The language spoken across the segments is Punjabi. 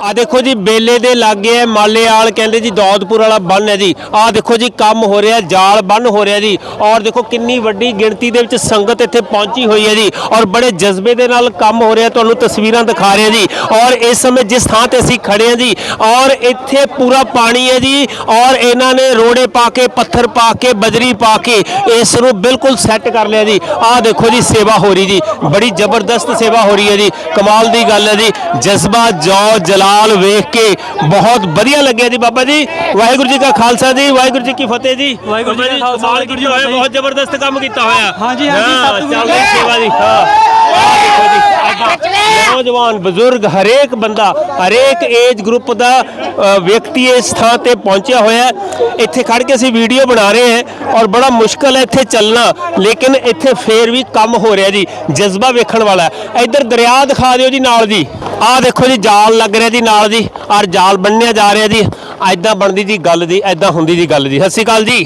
ਆ ਦੇਖੋ ਜੀ, ਬੇਲੇ ਦੇ ਲਾਗੇ ਹੈ, ਮਾਲੇਆਲ ਕਹਿੰਦੇ ਜੀ, ਦੌਦਪੁਰ ਵਾਲਾ ਬੰਨ ਹੈ ਜੀ। ਆ ਦੇਖੋ ਜੀ, ਕੰਮ ਹੋ ਰਿਹਾ, ਜਾਲ ਬੰਨ ਹੋ ਰਿਹਾ ਜੀ। ਔਰ ਦੇਖੋ ਕਿੰਨੀ ਵੱਡੀ ਗਿਣਤੀ ਦੇ ਵਿੱਚ ਸੰਗਤ ਇੱਥੇ ਪਹੁੰਚੀ ਹੋਈ ਹੈ ਜੀ। ਔਰ ਬੜੇ ਜਜ਼ਬੇ ਦੇ ਨਾਲ ਕੰਮ ਹੋ ਰਿਹਾ, ਤੁਹਾਨੂੰ ਤਸਵੀਰਾਂ ਦਿਖਾ ਰਹੇ ਜੀ। ਔਰ ਇਸ ਸਮੇਂ ਜਿਸ ਥਾਂ ਤੇ ਅਸੀਂ ਖੜੇ ਹਾਂ ਜੀ, ਔਰ ਇੱਥੇ ਪੂਰਾ ਪਾਣੀ ਹੈ ਜੀ। ਔਰ ਇਹਨਾਂ ਨੇ ਰੋੜੇ ਪਾ ਕੇ, ਪੱਥਰ ਪਾ ਕੇ, ਬਜਰੀ ਪਾ ਕੇ ਇਸ ਨੂੰ ਬਿਲਕੁਲ ਸੈੱਟ ਕਰ ਲਿਆ ਜੀ। ਆਹ ਦੇਖੋ ਜੀ, ਸੇਵਾ ਹੋ ਰਹੀ ਜੀ। ਬੜੀ ਜ਼ਬਰਦਸਤ ਸੇਵਾ ਹੋ ਰਹੀ ਹੈ ਜੀ। ਕਮਾਲ ਦੀ ਗੱਲ ਹੈ ਜੀ। ਜਜ਼ਬਾ ਜੌ ਜਲਾ ਜਲਾਲ ਵੇਖ ਕੇ ਬਹੁਤ ਵਧੀਆ ਲੱਗਿਆ ਜੀ ਬਾਬਾ ਜੀ। ਵਾਹਿਗੁਰੂ ਜੀ ਕਾ ਖਾਲਸਾ ਜੀ ਵਾਹਿਗੁਰੂ ਜੀ ਕੀ ਫਤਿਹ ਜੀ। ਵਾਹਿਗੁਰੂ ਜੀ ਖਾਲਸਾ, ਵਾਹਿਗੁਰੂ। ਬਹੁਤ ਜ਼ਬਰਦਸਤ ਕੰਮ ਕੀਤਾ ਹੋਇਆ। ਹਾਂਜੀ, ਹਾਂਜੀ, ਸਤਿਗੁਰੂ ਜੀ। ਸੇਵਾ ਹਾਂ। ਨੌਜਵਾਨ ਬਜ਼ੁਰਗ ਹਰੇਕ ਬੰਦਾ ਹਰੇਕ ਏਜ ਗਰੁੱਪ ਦਾ ਵਿਅਕਤੀ ਇਸ ਥਾਂ ਤੇ ਪਹੁੰਚਿਆ ਹੋਇਆ ਇੱਥੇ ਖੜ ਕੇ ਅਸੀਂ ਵੀਡੀਓ ਬਣਾ ਰਹੇ ਹਾਂ ਔਰ ਬੜਾ ਮੁਸ਼ਕਲ ਹੈ ਇੱਥੇ ਚੱਲਣਾ ਲੇਕਿਨ ਇੱਥੇ ਫੇਰ ਵੀ ਕੰਮ ਹੋ ਰਿਹਾ ਜੀ। ਜਜ਼ਬਾ ਵੇਖਣ ਵਾਲਾ ਇੱਧਰ ਦਰਿਆ ਦਿਖਾ ਦਿਓ ਜੀ ਨਾਲ ਜੀ। ਆਹ ਦੇਖੋ ਜੀ ਜਾਲ ਲੱਗ ਰਿਹਾ ਜੀ ਨਾਲ ਜੀ ਔਰ ਜਾਲ ਬੰਨਿਆ ਜਾ ਰਿਹਾ ਜੀ। ਐਦਾਂ ਬਣਦੀ ਜੀ ਗੱਲ ਦੀ ਐਦਾਂ ਹੁੰਦੀ ਜੀ ਗੱਲ ਜੀ ਸਤਿ ਸ਼੍ਰੀ ਅਕਾਲ ਜੀ।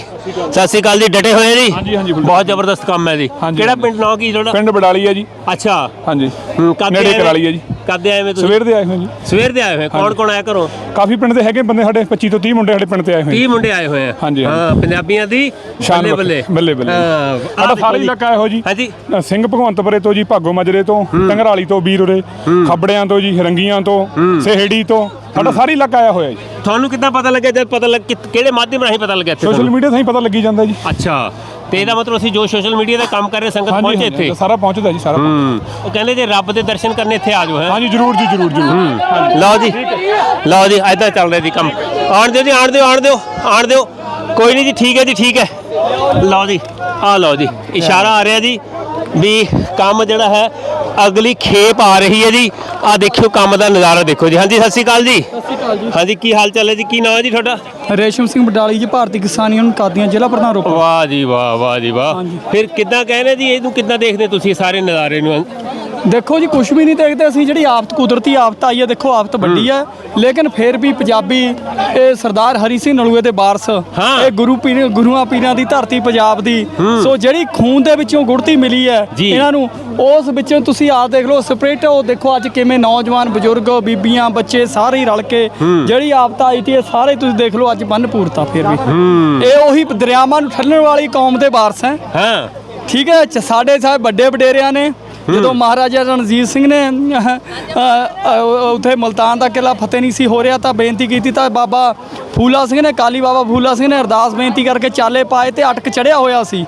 ਸਤਿ ਸ਼੍ਰੀ ਅਕਾਲ ਜੀ ਡਟੇ ਹੋਏ ਜੀ? ਹਾਂਜੀ, ਹਾਂਜੀ, ਬਿਲਕੁਲ। ਬਹੁਤ ਜ਼ਬਰਦਸਤ ਕੰਮ ਹੈ ਜੀ। ਹਾਂਜੀ, ਕਿਹੜਾ। ਪਿੰਡ ਨਾਂ ਕੀ ਤੁਹਾਡਾ? ਪਿੰਡ ਬਡਾਲੀ ਹੈ ਜੀ। ਅੱਛਾ। ਹਾਂਜੀ। ਹੂੰ, ਕਦ ਦੇ ਨੇੜੇ ਆਏ ਕਰਾਲੀ ਹੈ ਜੀ। ਕਦ ਆਏ ਵੇ ਤੁਸੀਂ? ਸਵੇਰ ਦੇ ਆਏ ਹੋਏ ਜੀ। ਸਵੇਰ ਦੇ ਆਏ ਹੋਏ। ਕੌਣ ਕੌਣ ਆਇਆ ਘਰੋਂ? ਕਾਫੀ ਪਿੰਡ ਦੇ ਹੈਗੇ ਬੰਦੇ ਸਾਡੇ 25 ਤੋਂ 30 ਮੁੰਡੇ ਸਾਡੇ ਪਿੰਡ ਤੇ ਆਏ ਹੋਏ 30 ਮੁੰਡੇ ਆਏ ਹੋਏ ਆ। ਹਾਂਜੀ, ਹਾਂਜੀ। ਹਾਂ ਪੰਜਾਬੀਆਂ ਦੀ ਬੱਲੇ ਬੱਲੇ ਬੱਲੇ। ਬੱਲੇ ਹਾਂ ਸਾਡਾ ਆਹ ਸਾਰਾ ਦੇਖੋ ਜੀ। ਇਲਾਕਾ ਇਹੋ ਜੀ। ਹਾਂਜੀ। ਅ, ਸਿੰਘ ਭਗਵੰਤਪੁਰੇ ਤੋਂ ਜੀ ਭਾਗੋ ਮਾਜਰੇ ਤੋਂ ਟੰਗਰਾਲੀ ਤੋਂ ਵੀਰੁਰੇ ਖੱਬੜਿਆਂ ਤੋਂ ਜੀ ਰੰਗੀਆਂ ਤੋਂ ਸਹੇੜੀ ਤੋਂ ਸਾਡਾ ਸਾਰਾ ਇਲਾਕਾ ਆਇਆ ਹੋਇਆ ਜੀ। ਤੁਹਾਨੂੰ ਕਿੱਦਾਂ ਪਤਾ ਲੱਗਿਆ ਜਦ ਪਤਾ ਲੱਗ ਕਿਹੜੇ ਮਾਧਿਅਮ ਰਾਹੀਂ ਪਤਾ ਲੱਗਿਆ ਇੱਥੇ ਸੋਸ਼ਲ ਤੁਹਾਨੂੰ? ਮੀਡੀਆ ਤੋਂ ਹੀ ਪਤਾ ਲੱਗੀ ਜਾਂਦਾ ਜੀ। ਅੱਛਾ। ਤੇ ਇਹਦਾ ਮਤਲਬ ਅਸੀਂ ਜੋ ਸੋਸ਼ਲ ਮੀਡੀਆ ਦਾ ਕੰਮ ਕਰ ਰਹੇ ਸੰਗਤ ਪਹੁੰਚੇ ਇੱਥੇ? ਸਾਰਾ ਪਹੁੰਚਦਾ ਜੀ ਸਾਰਾ ਹੂੰ। ਉਹ ਕਹਿੰਦੇ ਜੇ ਰੱਬ ਦੇ ਦਰਸ਼ਨ ਕਰਨੇ ਇੱਥੇ ਆ ਜਾਓ ਹੈ? ਹਾਂਜੀ ਜਰੂਰ ਜੀ ਜਰੂਰ ਜਰੂਰ। ਲਓ ਜੀ। ਲਓ ਜੀ ਐਦਾਂ ਚੱਲ ਰਿਹਾ ਜੀ ਕੰਮ। ਆਣ ਦਿਓ ਜੀ ਆਣ ਦਿਓ ਆਣ ਦਿਓ ਆਣ ਦਿਓ। ਕੋਈ ਨਹੀਂ ਜੀ ਠੀਕ ਹੈ ਜੀ ਠੀਕ ਹੈ। ਲਓ ਜੀ ਆ ਲਓ ਜੀ ਇਸ਼ਾਰਾ ਆ ਰਿਹਾ ਜੀ। ਵੀ ਕੰਮ ਜਿਹੜਾ ਹੈ ਅਗਲੀ ਖੇਪ ਆ ਰਹੀ ਹੈ ਜੀ। ਆ ਦੇਖਿਓ ਕੰਮ ਦਾ ਨਜ਼ਾਰਾ ਦੇਖੋ ਜੀ। ਹਾਂਜੀ ਸਤਿ ਸ਼੍ਰੀ ਅਕਾਲ ਜੀ। ਸਤਿ ਸ਼੍ਰੀ ਅਕਾਲ ਜੀ। ਹਾਂਜੀ ਕੀ ਹਾਲ ਚਾਲ ਹੈ ਜੀ? ਕੀ ਨਾਮ ਹੈ ਜੀ ਤੁਹਾਡਾ? ਰੇਸ਼ਮ ਸਿੰਘ ਬਡਾਲੀ ਜੀ ਭਾਰਤੀ ਕਿਸਾਨ ਯੂਨੀਅਨ ਕਾਦੀਆਂ ਜ਼ਿਲ੍ਹਾ ਪ੍ਰਧਾਨ ਰੋਪੜ। ਵਾਹ ਜੀ ਵਾਹ ਵਾਹ ਜੀ ਵਾਹ। ਫਿਰ ਕਿੱਦਾਂ ਕਹਿੰਦੇ ਜੀ? ਇਹਨੂੰ ਕਿੱਦਾਂ ਦੇਖਦੇ ਤੁਸੀਂ ਸਾਰੇ ਨਜ਼ਾਰੇ ਨੂੰ? ਦੇਖੋ ਜੀ ਕੁਝ ਵੀ ਨਹੀਂ ਦੇਖਦੇ ਅਸੀਂ ਜਿਹੜੀ ਆਫਤ ਕੁਦਰਤੀ ਆਫਤ ਆਈ ਹੈ ਦੇਖੋ ਆਫਤ ਵੱਡੀ ਹੈ। ਲੇਕਿਨ ਫਿਰ ਵੀ ਪੰਜਾਬੀ ਇਹ ਸਰਦਾਰ ਹਰੀ ਸਿੰਘ ਨਲੂਏ ਦੇ ਵਾਰਸ। ਇਹ ਗੁਰੂ ਪੀਰ ਗੁਰੂਆਂ ਪੀਰਾਂ ਦੀ ਧਰਤੀ ਪੰਜਾਬ ਦੀ। ਸੋ ਜਿਹੜੀ ਖੂਨ ਦੇ ਵਿੱਚੋਂ ਗੁੜਤੀ ਮਿਲੀ ਹੈ। ਇਹਨਾਂ ਨੂੰ ਉਸ ਵਿੱਚੋਂ ਤੁਸੀਂ ਆਪ ਦੇਖ ਲਓ ਸਪਿਰਿਟ ਉਹ ਦੇਖੋ ਅੱਜ ਕਿਵੇਂ ਨੌਜਵਾਨ ਬਜ਼ੁਰਗ ਬੀਬੀਆਂ ਬੱਚੇ ਸਾਰੇ ਰਲ ਕੇ ਜਿਹੜੀ ਆਫਤ ਆਈ ਸੀ ਇਹ ਸਾਰੇ ਤੁਸੀਂ ਦੇਖ ਲਓ ਅੱਜ ਬੰਨ ਪੂਰਤਾ ਫਿਰ ਵੀ। ਇਹ ਉਹੀ ਦਰਿਆਵਾਂ ਨੂੰ ਠੱਲਣ ਵਾਲੀ ਕੌਮ ਦੇ ਵਾਰਸ ਹੈ। ਹਾਂ। ਠੀਕ ਹੈ ਸਾਡੇ ਸਾਹਿਬ ਵੱਡੇ ਵਡੇਰਿਆਂ ਨੇ ਜਦੋਂ ਮਹਾਰਾਜਾ ਰਣਜੀਤ ਸਿੰਘ ਨੇ ਉੱਥੇ ਮਲਤਾਨ ਦਾ ਕਿਲਾ ਫਤਿਹ ਨਹੀਂ ਸੀ ਹੋ ਰਿਹਾ ਤਾਂ ਬੇਨਤੀ ਕੀਤੀ ਤਾਂ ਬਾਬਾ ਫੂਲਾ ਸਿੰਘ ਨੇ ਕਾਲੀ ਬਾਬਾ ਫੂਲਾ ਸਿੰਘ ਨੇ ਅਰਦਾਸ ਬੇਨਤੀ ਕਰਕੇ ਚਾਲੇ ਪਾਏ ਤੇ ਅਟਕ ਚੜਿਆ ਹੋਇਆ ਸੀ।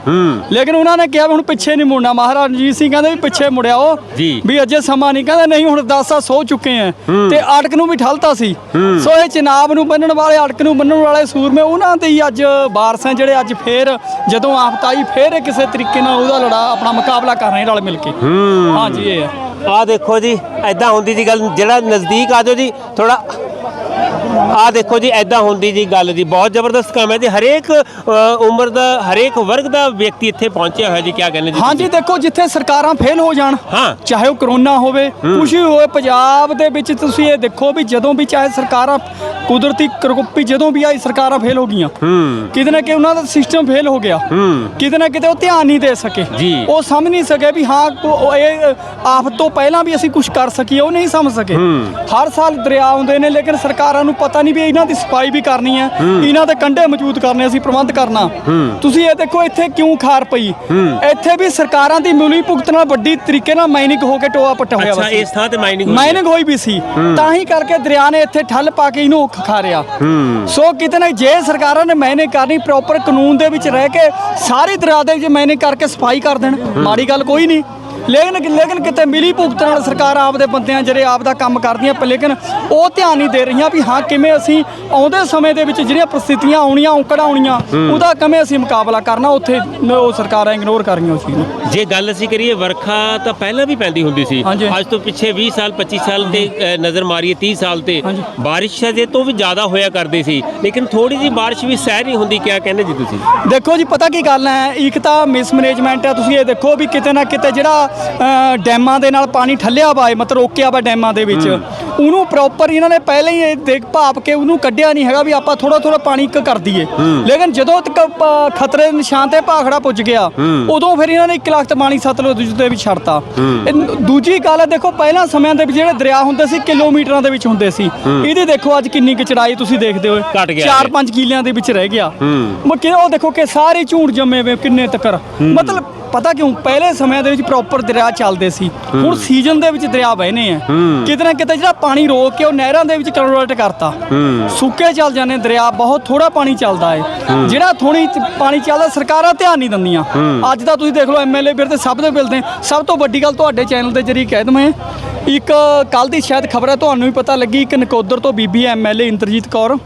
ਲੇਕਿਨ ਉਹਨਾਂ ਨੇ ਕਿਹਾ ਵੀ ਹੁਣ ਪਿੱਛੇ ਨਹੀਂ ਮੁੜਨਾ। ਮਹਾਰਾਜਾ ਰਣਜੀਤ ਸਿੰਘ ਕਹਿੰਦੇ ਵੀ ਪਿੱਛੇ ਮੁੜਿਆਓ ਜੀ। ਵੀ ਅਜੇ ਸਮਾਂ ਨਹੀਂ। ਕਹਿੰਦੇ ਨਹੀਂ ਹੁਣ ਅਰਦਾਸਾਂ ਸੋ ਚੁੱਕੇ ਆ। ਤੇ ਅਟਕ ਨੂੰ ਵੀ ਠਲਤਾ ਸੀ। ਸੋ ਇਹ ਚਨਾਬ ਨੂੰ ਬੰਨਣ ਵਾਲੇ ਅਟਕ ਨੂੰ ਬੰਨਣ ਵਾਲੇ ਸੂਰਮੇ ਉਹਨਾਂ ਤੇ ਹੀ ਅੱਜ ਵਾਰਸ ਜਿਹੜੇ ਅੱਜ ਫੇਰ ਜਦੋਂ ਆਫਤ ਆਈ ਫੇਰ ਕਿਸੇ ਤਰੀਕੇ ਨਾਲ ਉਹਦਾ ਲੜਾ ਆਪਣਾ ਮੁਕਾਬਲਾ ਕਰ ਰਹੇ ਰਲ ਮਿਲ ਕੇ। ਹਾਂਜੀ, ਇਹ ਹੈ ਆ ਦੇਖੋ ਜੀ ਐਦਾਂ ਹੁੰਦੀ ਜੀ ਗੱਲ, ਜਿਹੜਾ ਨਜ਼ਦੀਕ ਆ ਜਾਓ ਜੀ ਥੋੜਾ ਆ ਦੇਖੋ ਜੀ ਐਦਾਂ ਹੁੰਦੀ ਜੀ ਗੱਲ ਜੀ। ਬਹੁਤ ਜ਼ਬਰਦਸਤ ਕੰਮ ਹੈ ਜੀ। ਹਰੇਕ ਉਮਰ ਦਾ ਹਰੇਕ ਵਰਗ ਦਾ ਵਿਅਕਤੀ ਇੱਥੇ ਪਹੁੰਚਿਆ ਹੋਇਆ ਜੀ ਕੀ ਕਹਿੰਦੇ ਜੀ ਹਾਂਜੀ ਦੇਖੋ ਜਿੱਥੇ ਸਰਕਾਰਾਂ ਫੇਲ ਹੋ ਜਾਣ। ਚਾਹੇ ਉਹ ਕਰੋਨਾ ਹੋਵੇ ਵੀ ਹੋਵੇ ਪੰਜਾਬ ਦੇ ਵਿੱਚ ਤੁਸੀਂ ਇਹ ਦੇਖੋ ਵੀ ਜਦੋਂ ਵੀ ਚਾਹੇ ਸਰਕਾਰਾਂ ਕੁਦਰਤੀ ਕਰੋਪੀ ਜਦੋਂ ਵੀ ਆਈ ਸਰਕਾਰਾਂ ਫੇਲ ਹੋ ਗਈਆਂ। ਕਿਤੇ ਨਾ ਕਿਤੇ ਉਹਨਾਂ ਦਾ ਸਿਸਟਮ ਫੇਲ ਹੋ ਗਿਆ। ਕਿਤੇ ਨਾ ਕਿਤੇ ਉਹ ਧਿਆਨ ਨਹੀਂ ਦੇ ਸਕੇ। ਉਹ ਸਮਝ ਨਹੀਂ ਸਕੇ ਵੀ ਹਾਂ ਕੋ- ਇਹ ਆਫਤ ਤੋਂ ਪਹਿਲਾਂ ਵੀ ਅਸੀਂ ਕੁਝ ਕਰ ਸਕੀਏ ਉਹ ਨਹੀਂ ਸਮਝ ਸਕੇ। ਹਰ ਸਾਲ ਦਰਿਆ ਆਉਂਦੇ ਨੇ ਲੇਕਿਨ ਸਰਕਾਰਾਂ ਨੂੰ ਪਤਾ ਨਹੀਂ ਵੀ ਇਹਨਾਂ ਦੀ ਸਫ਼ਾਈ ਵੀ ਕਰਨੀ ਹੈ। ਇਹਨਾਂ ਦੇ ਕੰਢੇ ਮੌਜੂਦ ਕਰਨੇ ਅਸੀਂ ਪ੍ਰਬੰਧ ਕਰਨਾ। ਤੁਸੀਂ ਇਹ ਦੇਖੋ ਇੱਥੇ ਕਿਉਂ ਖਾਰ ਪਈ? ਇੱਥੇ ਵੀ ਸਰਕਾਰਾਂ ਦੀ ਮਿਲੀ ਭੁਗਤ ਨਾਲ ਵੱਡੀ ਤਰੀਕੇ ਨਾਲ ਮਾਈਨਿੰਗ ਹੋ ਕੇ ਟੋਆ ਪੱਟਿਆ ਹੋਇਆ ਅੱਛਾ ਇਸ ਥਾਂ ਤੇ ਮਾਈਨਿੰਗ ਮਾਈਨਿੰਗ ਹੋਈ ਵੀ ਸੀ। ਤਾਂ ਹੀ ਕਰਕੇ ਦਰਿਆ ਨੇ ਇੱਥੇ ਠੱਲ ਪਾ ਕੇ ਇਹਨੂੰ ਖਾ ਰਿਆ ਸੋ ਕਿਤੇ ਨਾ ਜੇ ਸਰਕਾਰਾਂ ਨੇ ਮਾਈਨਿੰਗ ਕਰਨੀ ਪ੍ਰੋਪਰ ਕਾਨੂੰਨ ਦੇ ਵਿੱਚ ਰਹਿ ਕੇ ਸਾਰੀ ਦਰਿਆ ਦੇ ਵਿੱਚ ਮਾਈਨਿੰਗ ਕਰਕੇ ਸਫ਼ਾਈ ਕਰ ਦੇਣ ਮਾੜੀ ਗੱਲ ਕੋਈ ਨਹੀਂ। ਲੇਕਿਨ ਲੇਕਿਨ ਕਿਤੇ ਮਿਲੀ ਭੁਗਤ ਨਾਲ ਸਰਕਾਰ ਆਪਦੇ ਬੰਦਿਆਂ ਜਿਹੜੇ ਆਪ ਦਾ ਕੰਮ ਕਰਦੀਆਂ ਪਰ ਲੇਕਿਨ ਉਹ ਧਿਆਨ ਨਹੀਂ ਦੇ ਰਹੀਆਂ ਵੀ ਹਾਂ ਕਿਵੇਂ ਅਸੀਂ ਆਉਂਦੇ ਸਮੇਂ ਦੇ ਵਿੱਚ ਜਿਹੜੀਆਂ ਪ੍ਰਸਥਿਤੀਆਂ ਆਉਣੀਆਂ ਔਕੜਾਂ ਆਉਣੀਆਂ ਉਹਦਾ ਕਿਵੇਂ ਅਸੀਂ ਮੁਕਾਬਲਾ ਕਰਨਾ ਉੱਥੇ ਨ- ਉਹ ਸਰਕਾਰਾਂ ਇਗਨੋਰ ਕਰ ਰਹੀਆਂ ਸੀ ਜੇ ਗੱਲ ਅਸੀਂ ਕਰੀਏ ਵਰਖਾ ਤਾਂ ਪਹਿਲਾਂ ਵੀ ਪੈਂਦੀ ਹੁੰਦੀ ਸੀ। ਅੱਜ ਤੋਂ ਪਿੱਛੇ 20 ਸਾਲ 25 ਸਾਲ ਤੇ ਨਜ਼ਰ ਮਾਰੀਏ 30 ਸਾਲ ਤੇ। ਬਾਰਿਸ਼ ਜੇ ਤੋਂ ਵੀ ਜ਼ਿਆਦਾ ਹੋਇਆ ਕਰਦੀ ਸੀ। ਲੇਕਿਨ ਥੋੜੀ ਜੀ ਬਾਰਿਸ਼ ਵੀ ਸਹਿ ਨਹੀਂ ਹੁੰਦੀ ਕਿਆ ਕਹਿੰਦੇ ਜੀ ਤੁਸੀਂ? ਦੇਖੋ ਜੀ ਪਤਾ ਕੀ ਗੱਲ ਹੈ? ਇੱਕ ਤਾਂ ਮਿਸਮੈਨੇਜਮੈਂਟ ਹੈ ਤੁਸੀਂ ਇਹ ਦੇਖੋ ਵੀ ਕਿਤੇ ਨਾ ਕਿਤੇ ਜਿਹੜਾ ਡੈਮਾਂ ਦੇ ਨਾਲ ਪਾਣੀ ਠੱਲਿਆ ਵਾ ਹੈ, ਮਤਲਬ ਰੋਕਿਆ ਵਾ ਡੈਮਾਂ ਦੇ ਵਿੱਚ। ਉਹਨੂੰ ਪ੍ਰੋਪਰ ਇਹਨਾਂ ਨੇ ਪਹਿਲਾਂ ਹੀ ਇਹ ਦੇਖ ਭਾਪ ਕੇ ਉਹਨੂੰ ਕੱਢਿਆ ਨਹੀਂ ਹੈਗਾ ਵੀ ਆਪਾਂ ਥੋੜਾ ਥੋੜਾ ਪਾਣੀ ਇੱਕ ਕਰ ਦਈਏ। ਲੇਕਿਨ ਜਦੋਂ ਤੱਕ ਖਤਰੇ ਦੇ ਨਿਸ਼ਾਨ ਤੇ ਭਾਖੜਾ ਪੁੱਜ ਗਿਆ ਉਦੋਂ ਫਿਰ ਇਹਨਾਂ ਨੇ 1 ਲੱਖ ਤੇ ਪਾਣੀ ਸਤਲੁਜ ਦੇ ਵਿੱਚ ਛੱਡਤਾ। ਇਹ ਦੂਜੀ ਗੱਲ ਹੈ ਦੇਖੋ ਪਹਿਲਾਂ ਸਮਿਆਂ ਦੇ ਵਿੱਚ ਜਿਹੜੇ ਦਰਿਆ ਹੁੰਦੇ ਸੀ ਕਿਲੋਮੀਟਰਾਂ ਦੇ ਵਿੱਚ ਹੁੰਦੇ ਸੀ। ਇਹਦੀ ਦੇਖੋ ਅੱਜ ਕਿੰਨੀ ਕੁ ਚੜਾਈ ਤੁਸੀਂ ਦੇਖਦੇ ਹੋ ਘਟ ਗਿਆ 4-5 ਕਿੱਲਿਆਂ ਦੇ ਵਿੱਚ ਰਹਿ ਗਿਆ। ਮੱਕੇ ਉਹ ਦੇਖੋ ਕਿ ਸਾਰੇ ਝੂੜ ਜੰਮੇ ਵੇ ਕਿੰਨੇ ਤੱਕਰ। ਮਤਲਬ ਪਤਾ ਕਿਉਂ? ਪਹਿਲੇ ਸਮਿਆਂ ਦੇ ਵਿੱਚ ਪ੍ਰੋਪਰ ਦਰਿਆ ਚੱਲਦੇ ਸੀ। ਹੁਣ ਸੀਜ਼ਨ ਦੇ ਵਿੱਚ ਦਰਿਆ ਵਹਿਨੇ ਆ। ਕਿਤੇ ਨਾ ਕਿਤੇ ਜਿਹੜਾ ਪਾਣੀ ਰੋਕ ਕੇ ਉਹ ਨਹਿਰਾਂ ਦੇ ਵਿੱਚ ਕਨਵਰਟ ਕਰਤਾ। ਸੁੱਕੇ ਚੱਲ ਜਾਂਦੇ ਦਰਿਆ ਬਹੁਤ ਥੋੜਾ ਪਾਣੀ ਚੱਲਦਾ ਹੈ। ਜਿਹੜਾ ਥੋੜੀ ਪਾਣੀ ਚੱਲਦਾ ਸਰਕਾਰਾਂ ਧਿਆਨ ਨਹੀਂ ਦਿੰਦੀਆਂ। ਅੱਜ ਦਾ ਤੁਸੀਂ ਦੇਖ ਲਓ ਐਮਐਲਏ ਫਿਰ ਤੇ ਸਭ ਦੇ ਮਿਲਦੇ ਸਭ ਤੋਂ ਵੱਡੀ ਗੱਲ ਤੁਹਾਡੇ ਚੈਨਲ ਦੇ ਜਰੀਏ ਕਹਿ ਦਵਾਂ ਇੱਕ ਕੱਲ ਦੀ ਸ਼ਾਇਦ ਖਬਰ ਹੈ ਤੁਹਾਨੂੰ ਵੀ ਪਤਾ ਲੱਗੀ ਇੱਕ ਨਕੋਦਰ ਤੋਂ ਬੀਬੀ ਐਮਐਲਏ ਇੰਦਰਜੀਤ ਕੌਰ।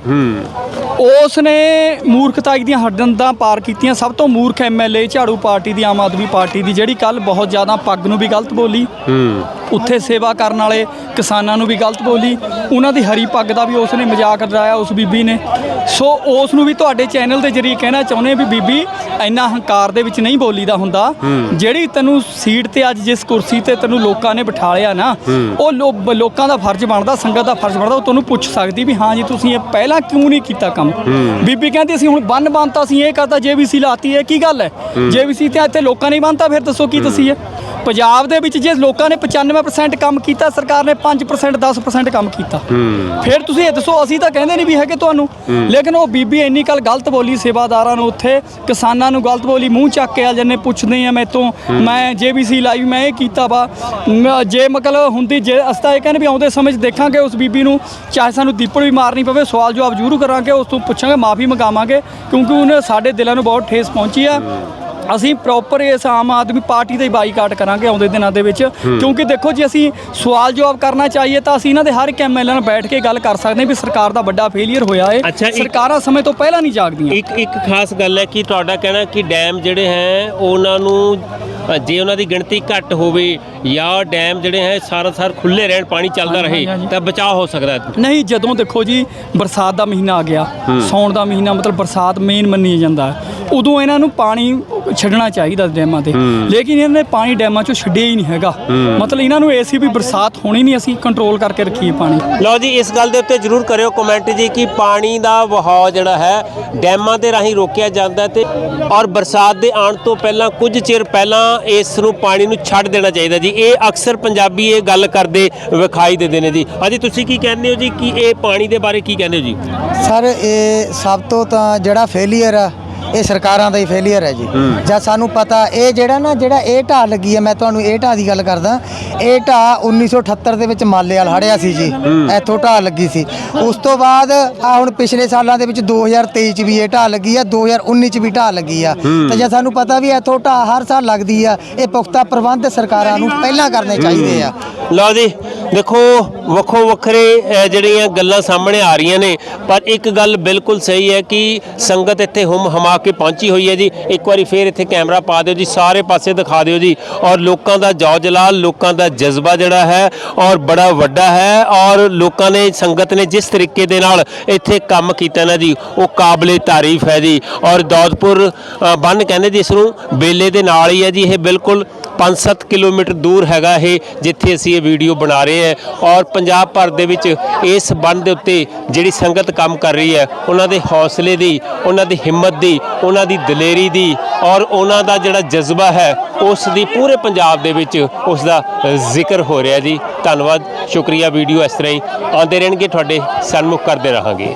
ਉਸ ਨੇ ਮੂਰਖਤਾਈ ਦੀਆਂ ਹੱਦਾਂ ਪਾਰ ਕੀਤੀਆਂ। ਸਭ ਤੋਂ ਮੂਰਖ ਐਮਐਲਏ ਝਾੜੂ ਪਾਰਟੀ ਦੀ ਆਮ ਆਦਮੀ ਪਾਰਟੀ ਦੀ ਜਿਹੜੀ ਕੱਲ ਬਹੁਤ ਜ਼ਿਆਦਾ ਪੱਗ ਨੂੰ ਵੀ ਗਲਤ ਬੋਲੀ। ਉੱਥੇ ਸੇਵਾ ਕਰਨ ਵਾਲੇ ਕਿਸਾਨਾਂ ਨੂੰ ਵੀ ਗਲਤ ਬੋਲੀ। ਉਹਨਾਂ ਦੀ ਹਰੀ ਪੱਗ ਦਾ ਵੀ ਉਸ ਨੇ ਮਜ਼ਾਕ ਉਡਾਇਆ ਉਸ ਬੀਬੀ ਨੇ। ਸੋ ਉਸ ਨੂੰ ਵੀ ਤੁਹਾਡੇ ਚੈਨਲ ਦੇ ਜਰੀਏ ਕਹਿਣਾ ਚਾਹੁੰਦੇ ਵੀ ਬੀਬੀ ਇੰਨਾ ਹੰਕਾਰ ਦੇ ਵਿੱਚ ਨਹੀਂ ਬੋਲੀਦਾ ਹੁੰਦਾ। ਜਿਹੜੀ ਤੈਨੂੰ ਸੀਟ ਤੇ ਅੱਜ ਜਿਸ ਕੁਰਸੀ ਤੇ ਤੈਨੂੰ ਲੋਕਾਂ ਨੇ ਬਿਠਾ ਲਿਆ ਨਾ ਉਹ ਲੋਕਾਂ ਦਾ ਫਰਜ਼ ਬਣਦਾ ਸੰਗਤ ਦਾ ਫਰਜ਼ ਬਣਦਾ ਉਹ ਤੁਹਾਨੂੰ ਪੁੱਛ ਸਕਦੀ ਵੀ ਹਾਂ ਜੀ ਤੁਸੀਂ ਇਹ ਪਹਿਲਾਂ ਕਿਉਂ ਨਹੀਂ ਕੀਤਾ ਕੰਮ? ਬੀਬੀ ਕਹਿੰਦੀ ਅਸੀਂ ਹੁਣ ਬੰਨ ਬੰਨਤਾ ਅਸੀਂ ਇਹ ਕਰਤਾ ਜੇਬੀਸੀ ਲਾਤੀ ਹੈ ਕੀ ਗੱਲ ਹੈ? ਜੇਬੀਸੀ ਤੇ ਇੱਥੇ ਲੋਕਾਂ ਨੇ ਬੰਨਤਾ ਫਿਰ ਦੱਸੋ ਕੀ ਦਸੀਏ ਪੰਜਾਬ ਦੇ ਵਿੱਚ ਜੇ ਲੋਕਾਂ ਨੇ 95% ਕੰਮ ਕੀਤਾ ਸਰਕਾਰ ਨੇ 5% 10% ਕੰਮ ਕੀਤਾ। ਫਿਰ ਤੁਸੀਂ ਇਹ ਦੱਸੋ ਅਸੀਂ ਤਾਂ ਕਹਿੰਦੇ ਨਹੀਂ ਵੀ ਹੈਗੇ ਤੁਹਾਨੂੰ। ਲੇਕਿਨ ਉਹ ਬੀਬੀ ਇੰਨੀ ਕੱਲ ਗਲਤ ਬੋਲੀ ਸੇਵਾਦਾਰਾਂ ਨੂੰ ਉੱਥੇ ਕਿਸਾਨਾਂ ਨੂੰ ਗਲਤ ਬੋਲੀ ਮੂੰਹ ਚੱਕ ਕੇ ਆ ਜੰਨੇ ਪੁੱਛਦੇ ਆ ਮੈਥੋਂ ਮੈਂ ਜੇਬੀਸੀ ਲਾਈ ਮੈਂ ਇਹ ਕੀਤਾ ਵਾ। ਜੇ ਮਤਲਬ ਹੁੰਦੀ ਜੇ ਅਸੀਂ ਤਾਂ ਇਹ ਕਹਿੰਦੇ ਵੀ ਆਉਂਦੇ ਸਮੇਂ 'ਚ ਦੇਖਾਂਗੇ ਉਸ ਬੀਬੀ ਨੂੰ ਚਾਹੇ ਸਾਨੂੰ ਦੀਪੜ ਵੀ ਮਾਰਨੀ ਪਵੇ ਸਵਾਲ ਜਵਾਬ ਜ਼ਰੂਰ ਕਰਾਂਗੇ ਉਸ ਤੋਂ ਪੁੱਛਾਂਗੇ ਮਾਫੀ ਮੰਗਾਵਾਂਗੇ ਕਿਉਂਕਿ ਉਹਨੇ ਸਾਡੇ ਦਿਲਾਂ ਨੂੰ ਬਹੁਤ ਠੇਸ ਪਹੁੰਚੀ ਆ। ਅਸੀਂ ਪ੍ਰੋਪਰ ਇਸ ਆਮ ਆਦਮੀ ਪਾਰਟੀ ਦਾ ਹੀ ਬਾਈਕਾਟ ਕਰਾਂਗੇ ਆਉਂਦੇ ਦਿਨਾਂ ਦੇ ਵਿੱਚ। ਕਿਉਂਕਿ ਦੇਖੋ ਜੇ ਅਸੀਂ ਸਵਾਲ ਜਵਾਬ ਕਰਨਾ ਚਾਹੀਏ ਤਾਂ ਅਸੀਂ ਇਹਨਾਂ ਦੇ ਹਰ ਇੱਕ ਐਮਐਲਏ ਨਾਲ ਬੈਠ ਕੇ ਗੱਲ ਕਰ ਸਕਦੇ ਹਾਂ ਵੀ ਸਰਕਾਰ ਦਾ ਵੱਡਾ ਫੇਲਿਅਰ ਹੋਇਆ ਹੈ ਅੱਛਾ, ਇੱਕ- ਸਰਕਾਰਾਂ ਸਮੇਂ ਤੋਂ ਪਹਿਲਾਂ ਨਹੀਂ ਜਾਗਦੀਆਂ। ਇੱਕ ਇੱਕ ਖਾਸ ਗੱਲ ਹੈ ਕਿ ਤੁਹਾਡਾ ਕਹਿਣਾ ਕਿ ਡੈਮ ਜਿਹੜੇ ਹੈ ਉਹਨਾਂ ਨੂੰ ਜੇ ਉਹਨਾਂ ਦੀ ਗਿਣਤੀ ਘੱਟ ਹੋਵੇ ਜਾਂ ਡੈਮ ਜਿਹੜੇ ਹੈ ਸਾਰਾ ਸਾਰ ਖੁੱਲੇ ਰਹਿਣ ਪਾਣੀ ਚੱਲਦਾ ਰਹੇ। ਤਾਂ ਬਚਾਅ ਹੋ ਸਕਦਾ ਹੈ। ਨਹੀਂ ਜਦੋਂ ਦੇਖੋ ਜੀ ਬਰਸਾਤ ਦਾ ਮਹੀਨਾ ਆ ਗਿਆ ਸੌਣ ਦਾ ਮਹੀਨਾ ਮਤਲਬ ਬਰਸਾਤ ਮੇਨ ਮੰਨੀ ਜਾਂਦਾ। ਉਦੋਂ ਇਹਨਾਂ ਨੂੰ ਪਾਣੀ ਛੱਡਣਾ ਚਾਹੀਦਾ ਡੈਮਾਂ ਤੇ। ਲੇਕਿਨ ਇਹਨਾਂ ਨੇ ਪਾਣੀ ਡੈਮਾਂ ਚੋਂ ਛੱਡਿਆ ਹੀ ਨਹੀਂ ਹੈਗਾ। ਮਤਲਬ ਇਹਨਾਂ ਨੂੰ ਇਹ ਸੀ ਵੀ ਬਰਸਾਤ ਹੋਣੀ ਨਹੀਂ ਅਸੀਂ ਕੰਟਰੋਲ ਕਰਕੇ ਰੱਖੀਏ ਪਾਣੀ। ਲਓ ਜੀ ਇਸ ਗੱਲ ਦੇ ਉੱਤੇ ਜਰੂਰ ਕਰਿਓ ਕਮੈਂਟ ਜੀ ਕਿ ਪਾਣੀ ਦਾ ਵਹਾਅ ਜਿਹੜਾ ਹੈ ਡੈਮਾਂ ਦੇ ਰਾਹੀਂ ਰੋਕਿਆ ਜਾਂਦਾ ਤੇ ਔਰ ਬਰਸਾਤ ਦੇ ਆਉਣ ਤੋਂ ਪਹਿਲਾਂ ਕੁਝ ਚਿਰ ਪਹਿਲਾਂ ਇਸ ਨੂੰ ਪਾਣੀ ਨੂੰ ਛੱਡ ਦੇਣਾ ਚਾਹੀਦਾ ਜੀ। ਇਹ ਅਕਸਰ ਪੰਜਾਬੀ ਇਹ ਗੱਲ ਕਰਦੇ ਵਿਖਾਈ ਦਿੰਦੇ ਨੇ ਜੀ। ਹਾਂਜੀ, ਤੁਸੀਂ ਕੀ ਕਹਿੰਦੇ ਹੋ ਜੀ? ਕਿ ਇਹ ਪਾਣੀ ਦੇ ਬਾਰੇ ਕੀ ਕਹਿੰਦੇ ਹੋ ਜੀ? ਸਰ, ਇਹ ਸਭ ਤੋਂ ਤਾਂ ਜਿਹੜਾ ਫੇਲੀਅਰ ਆ ਇਹ ਸਰਕਾਰਾਂ ਦਾ ਹੀ ਫੇਲਿਅਰ ਹੈ ਜੀ। ਜਦ ਸਾਨੂੰ ਪਤਾ ਇਹ ਜਿਹੜਾ ਨਾ ਜਿਹੜਾ ਇਹ ਢਾਹ ਲੱਗੀ ਹੈ ਮੈਂ ਤੁਹਾਨੂੰ ਇਹ ਢਾਹ ਦੀ ਗੱਲ ਕਰਦਾ। ਇਹ ਢਾਹ 1978 ਦੇ ਵਿੱਚ ਮਾਲੇ ਵਾਲ ਹੜਿਆ ਸੀ ਜੀ। ਇੱਥੋਂ ਢਾਹ ਲੱਗੀ ਸੀ। ਉਸ ਤੋਂ ਬਾਅਦ ਆ ਹੁਣ ਪਿਛਲੇ ਸਾਲਾਂ ਦੇ ਵਿੱਚ 2023 ਚ ਵੀ ਇਹ ਢਾਹ ਲੱਗੀ ਆ 2019 ਚ ਵੀ ਢਾਹ ਲੱਗੀ ਆ। ਤੇ ਜੇ ਸਾਨੂੰ ਪਤਾ ਵੀ ਇੱਥੋਂ ਢਾਹ ਹਰ ਸਾਲ ਲੱਗਦੀ ਆ। ਇਹ ਪੁਖਤਾ ਪ੍ਰਬੰਧ ਸਰਕਾਰਾਂ ਨੂੰ ਪਹਿਲਾਂ ਕਰਨੇ ਚਾਹੀਦੇ ਆ। ਲਓ ਜੀ ਦੇਖੋ ਵੱਖੋ ਵੱਖਰੇ ਜਿਹੜੀਆਂ ਗੱਲਾਂ ਸਾਹਮਣੇ ਆ ਰਹੀਆਂ ਨੇ ਪਰ ਇੱਕ ਗੱਲ ਬਿਲਕੁਲ ਸਹੀ ਹੈ ਕਿ ਸੰਗਤ ਇੱਥੇ ਹੁਮ ਹਮਾ ਕੇ ਪਹੁੰਚੀ ਹੋਈ ਹੈ ਜੀ। ਇੱਕ ਵਾਰੀ ਫੇਰ ਇੱਥੇ ਕੈਮਰਾ ਪਾ ਦਿਓ ਜੀ, ਸਾਰੇ ਪਾਸੇ ਦਿਖਾ ਦਿਓ ਜੀ। ਔਰ ਲੋਕਾਂ ਦਾ ਜੌ ਜਲਾਲ, ਲੋਕਾਂ ਦਾ ਜਜ਼ਬਾ ਜਿਹੜਾ ਹੈ ਔਰ ਬੜਾ ਵੱਡਾ ਹੈ ਔਰ ਲੋਕਾਂ ਨੇ, ਸੰਗਤ ਨੇ ਜਿਸ ਤਰੀਕੇ ਦੇ ਨਾਲ ਇੱਥੇ ਕੰਮ ਕੀਤਾ ਨਾ ਜੀ, ਉਹ ਕਾਬਲੇ ਤਾਰੀਫ ਹੈ ਜੀ। ਔਰ ਦੌਦਪੁਰ ਬੰਨ ਕਹਿੰਦੇ ਜੀ ਇਸ ਨੂੰ, ਬੇਲੇ ਦੇ ਨਾਲ ਹੀ ਹੈ ਜੀ, ਇਹ ਬਿਲਕੁਲ 5-7 ਕਿਲੋਮੀਟਰ ਦੂਰ ਹੈਗਾ ਇਹ, ਜਿੱਥੇ ਅਸੀਂ ਇਹ ਵੀਡੀਓ ਬਣਾ ਰਹੇ ਹਾਂ। ਔਰ ਪੰਜਾਬ ਭਰ ਦੇ ਵਿੱਚ ਇਸ ਬੰਨ ਦੇ ਉੱਤੇ ਜਿਹੜੀ ਸੰਗਤ ਕੰਮ ਕਰ ਰਹੀ ਹੈ, ਉਹਨਾਂ ਦੇ ਹੌਸਲੇ ਦੀ, ਉਹਨਾਂ ਦੀ ਹਿੰਮਤ ਦੀ, ਉਹਨਾਂ ਦੀ ਦਲੇਰੀ ਦੀ, ਔਰ ਉਹਨਾਂ ਦਾ ਜਿਹੜਾ ਜਜ਼ਬਾ ਹੈ, ਉਸ ਦੀ ਪੂਰੇ ਪੰਜਾਬ ਦੇ ਵਿੱਚ ਉਸ ਦਾ ਜ਼ਿਕਰ ਹੋ ਰਿਹਾ ਜੀ। ਧੰਨਵਾਦ, ਸ਼ੁਕਰੀਆ ਵੀਡੀਓ ਇਸ ਤਰ੍ਹਾਂ ਹੀ ਆਉਂਦੇ ਰਹਿਣਗੇ, ਤੁਹਾਡੇ ਸਨਮੁਖ ਕਰਦੇ ਰਹਾਂਗੇ।